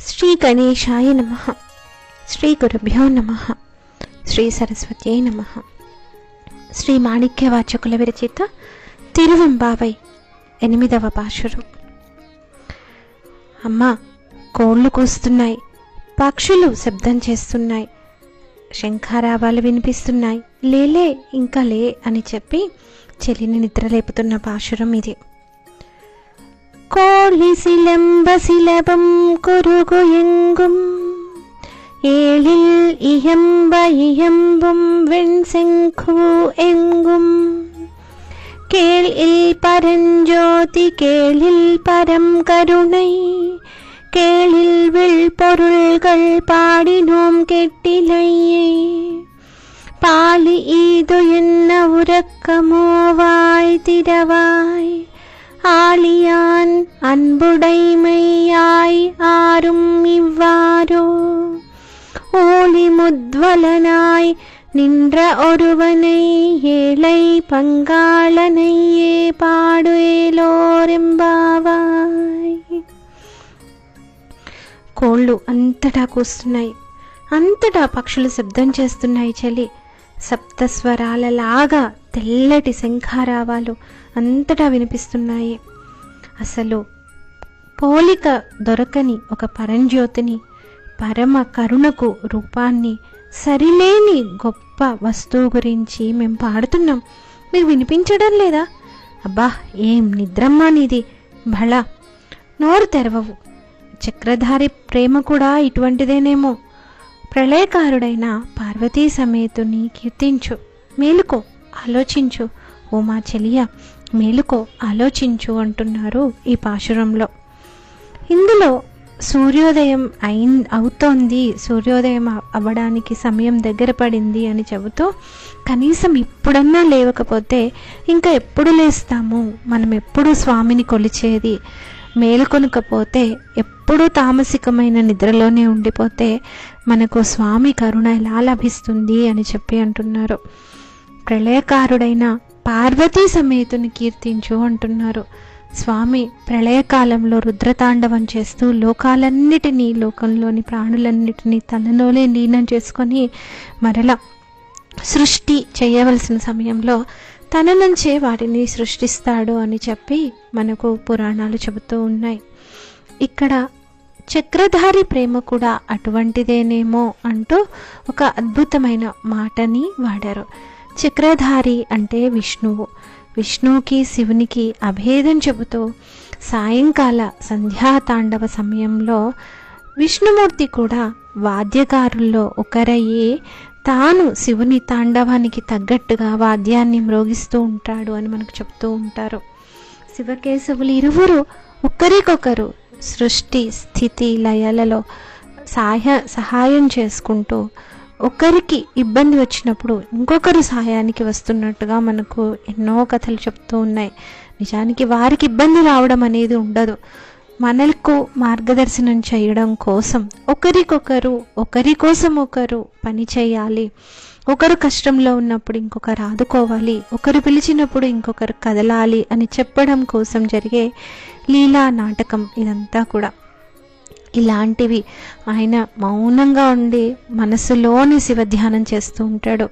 శ్రీ గణేశాయ నమ. శ్రీ గురుభ్యో నమ. శ్రీ సరస్వత్యై నమ. శ్రీ మాణిక్యవాచకుల విరచిత తిరువెంబావై ఎనిమిదవ పాశురు. అమ్మ కోళ్ళు కూస్తున్నాయి. పక్షులు శబ్దం చేస్తున్నాయి. శంఖారావాలు వినిపిస్తున్నాయి. లేలే ఇంకా లే అని చెప్పి చెలిని నిద్రలేపుతున్న పాశురం ఇది. கோழி சிலம்ப சிலபம் குருகு எங்கும் ஏழில் இயம்ப இயம்பும் வெண்செங்கு எங்கும். கேளில் பரஞ்சோதி கேளில் பரம் கருணை. கேளில் வில் பொருள்கள் பாடினோம் கெட்டிலையே. பாலி ஈது என்ன உறக்கமோ வாய் திரவாய் ஆளியான் அன்புடைமையாய் ஆறும் இவ்வாறோ ஓலி முத்வலனாய் நின்ற ஒருவனை ஏழை பங்காளனையே పాడుయేలోరెంబావాయ్ కోళ్ళు అంతటా కూస్తున్నాయి అంతటా పక్షులు శబ్దం చేస్తున్నాయి చలి సప్తస్వరాలలాగా తెల్లటి శంఖారావాలు అంతటా వినిపిస్తున్నాయి. అసలు పోలిక దొరకని ఒక పరంజ్యోతిని పరమ కరుణకు రూపాన్ని సరిలేని గొప్ప వస్తువు గురించి మేము పాడుతున్నాం. మీరు వినిపించడం లేదా? అబ్బా ఏం నిద్రమ్మా నీది. భళ నోరు తెరవవు. చక్రధారి ప్రేమ కూడా ఇటువంటిదేనేమో. ప్రళయకారుడైన పార్వతీ సమేతుని కీర్తించు. మేలుకో. ఆలోచించు. ఓ మా చెలియ మేలుకో ఆలోచించు అంటున్నారు ఈ పాశురంలో. ఇందులో సూర్యోదయం అయి అవుతోంది. సూర్యోదయం అవ్వడానికి సమయం దగ్గర పడింది అని చెబుతూ కనీసం ఇప్పుడన్నా లేవకపోతే ఇంకా ఎప్పుడు లేస్తాము? మనం ఎప్పుడు స్వామిని కొలిచేది? మేలుకొనకపోతే ఎప్పుడూ తామసికమైన నిద్రలోనే ఉండిపోతే మనకు స్వామి కరుణ ఎలా లభిస్తుంది అని చెప్పి అంటున్నారు. ప్రళయకారుడైన పార్వతీ సమేతుని కీర్తించు అంటున్నారు. స్వామి ప్రళయకాలంలో రుద్రతాండవం చేస్తూ లోకాలన్నిటినీ లోకంలోని ప్రాణులన్నిటినీ తనలోనే లీనం చేసుకొని మరల సృష్టి చేయవలసిన సమయంలో తన నుంచే వాటిని సృష్టిస్తాడు అని చెప్పి మనకు పురాణాలు చెబుతూ ఉన్నాయి. ఇక్కడ చక్రధారి ప్రేమ కూడా అటువంటిదేనేమో అంటూ ఒక అద్భుతమైన మాటని వాడారు. చక్రధారి అంటే విష్ణువు. విష్ణువుకి శివునికి అభేదం చెబుతూ సాయంకాల సంధ్యాతాండవ సమయంలో విష్ణుమూర్తి కూడా వాద్యకారుల్లో ఒకరయ్యే తాను శివుని తాండవానికి తగ్గట్టుగా వాద్యాన్ని మ్రోగిస్తూ ఉంటాడు అని మనకు చెప్తూ ఉంటారు. శివకేశవులు ఇరువురు ఒకరికొకరు సృష్టి స్థితి లయలలో సహాయ సహాయం చేసుకుంటూ ఒకరికి ఇబ్బంది వచ్చినప్పుడు ఇంకొకరు సహాయానికి వస్తున్నట్టుగా మనకు ఎన్నో కథలు చెప్తూ ఉన్నాయి. నిజానికి వారికి ఇబ్బంది రావడం అనేది ఉండదు. మనకు మార్గదర్శనం చేయడం కోసం ఒకరికొకరు ఒకరి కోసం ఒకరు పని చేయాలి. ఒకరు కష్టంలో ఉన్నప్పుడు ఇంకొకరు ఆదుకోవాలి. ఒకరు పిలిచినప్పుడు ఇంకొకరు కదలాలి అని చెప్పడం కోసం జరిగే లీలా నాటకం ఇదంతా కూడా. ఇలాంటివి. ఆయన మౌనంగా ఉండి మనసులోని శివ ధ్యానం చేస్తూ ఉంటాడు.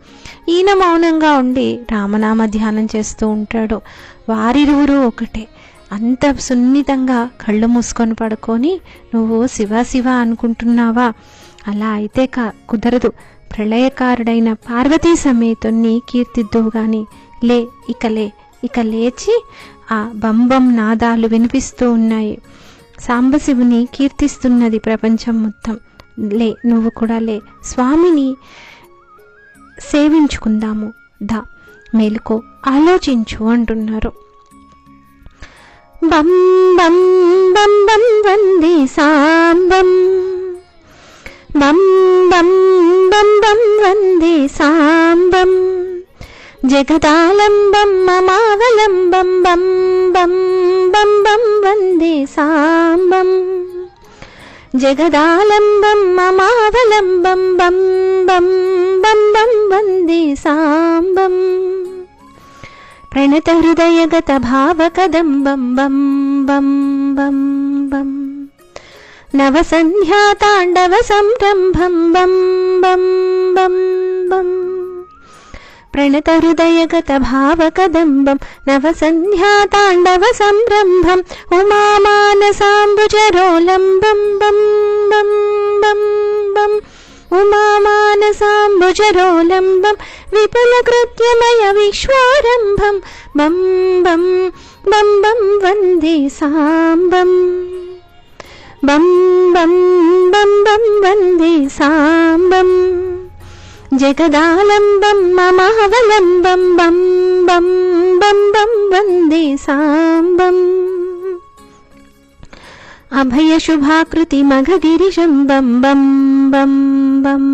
ఈయన మౌనంగా ఉండి రామనామ ధ్యానం చేస్తూ ఉంటాడు. వారిరువురు ఒకటే. అంత సున్నితంగా కళ్ళు మూసుకొని పడుకొని నువ్వు శివ శివ అనుకుంటున్నావా? అలా అయితే కా కుదరదు. ప్రళయకారుడైన పార్వతీ సమేతుణ్ణి కీర్తిద్దువు గాని. లే ఇక లే. ఇక లేచి ఆ బంబం నాదాలు వినిపిస్తూ ఉన్నాయి. సాంబశివుని కీర్తిస్తున్నది ప్రపంచం మొత్తం. లే నువ్వు కూడా లే. స్వామిని సేవించుకుందాము. దా. మేలుకో ఆలోచించు అంటున్నారు. బం బం బం బం వందే సాంబం. బం బం బం బం వందే సాంబం. జగదాలంబం మమావలంబం బం బం जगदालम्बं ममावलम्बं वन्दे साम्बम् प्रणतहृदयगतभावकदम्बं नवसन्ध्याताण्डवसंरम्भं प्रणतहृदयगतभावकदम्बं नवसन्ध्याताण्डवसंरम्भम् उमा मानसाम्बुजरोलम्बं उमा मानसाम्बुजरोलम्बं विपुलकृत्यमयविश्वारम्भं वन्दे साम्बं वन्दे साम्बम्। जगदालम्बं ममवलम्बं वन्दे साम्बम्। अभयशुभाकृतिमघगिरिशम्बं बं बं बं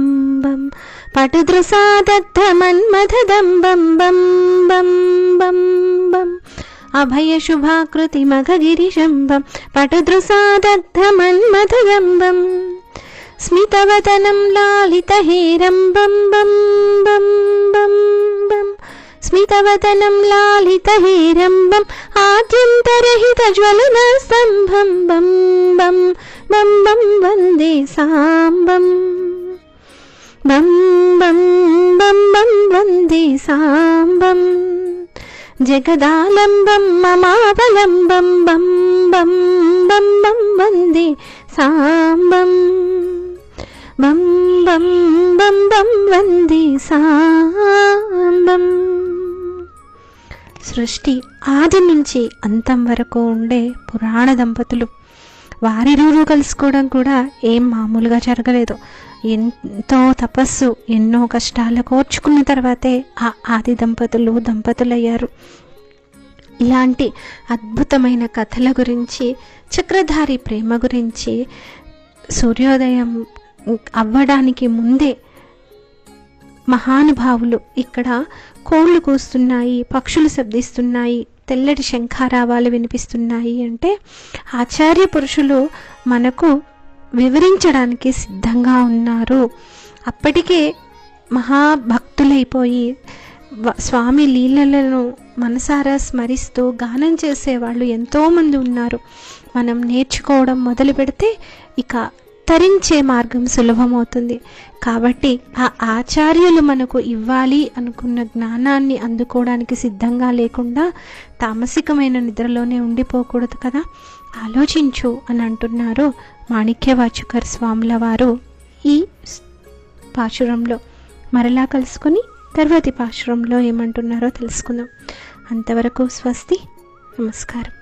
पटदृसादद्धमन्मथदम्बं बं बं बं अभयशुभाकृति मघगिरिशम्बं पटदृसादद्धमन्मथदम्बम् స్మితవదనం లాలితహేరం బం బం బం బం బం స్మితవదనం లాలితహేరం బం ఆద్యంతరహిత జ్వలన స్తంభం బం బం బం బం వందే సాంబం బం బం బం బం వందే సాంబం జగదాలంబం మమావలంబం బం బం బం బం వందే సాంబం. బం బం బం బం వందే సాంబం. సృష్టి ఆది నుంచి అంతం వరకు ఉండే పురాణ దంపతులు వారిరువురు కలుసుకోవడం కూడా ఏం మామూలుగా జరగలేదు. ఎంతో తపస్సు ఎన్నో కష్టాలు కోర్చుకున్న తర్వాతే ఆ ఆది దంపతులు దంపతులయ్యారు. ఇలాంటి అద్భుతమైన కథల గురించి చక్రధారి ప్రేమ గురించి సూర్యోదయం అవ్వడానికి ముందే మహానుభావులు ఇక్కడ కోళ్ళు కూస్తున్నాయి పక్షులు శబ్దిస్తున్నాయి తెల్లటి శంఖారావాలు వినిపిస్తున్నాయి అంటే ఆచార్య పురుషులు మనకు వివరించడానికి సిద్ధంగా ఉన్నారు. అప్పటికే మహాభక్తులైపోయి స్వామి లీలలను మనసారా స్మరిస్తూ గానం చేసేవాళ్ళు ఎంతోమంది ఉన్నారు. మనం నేర్చుకోవడం మొదలు పెడితే ఇక తరించే మార్గం సులభమవుతుంది. కాబట్టి ఆ ఆచార్యులు మనకు ఇవ్వాలి అనుకున్న జ్ఞానాన్ని అందుకోవడానికి సిద్ధంగా లేకుండా తామసికమైన నిద్రలోనే ఉండిపోకూడదు కదా? ఆలోచించు అని అంటున్నారు మాణిక్యవాచుకర్ స్వాముల వారు ఈ పాశురంలో. మరలా కలుసుకొని తర్వాతి పాశురంలో ఏమంటున్నారో తెలుసుకుందాం. అంతవరకు స్వస్తి నమస్కారం.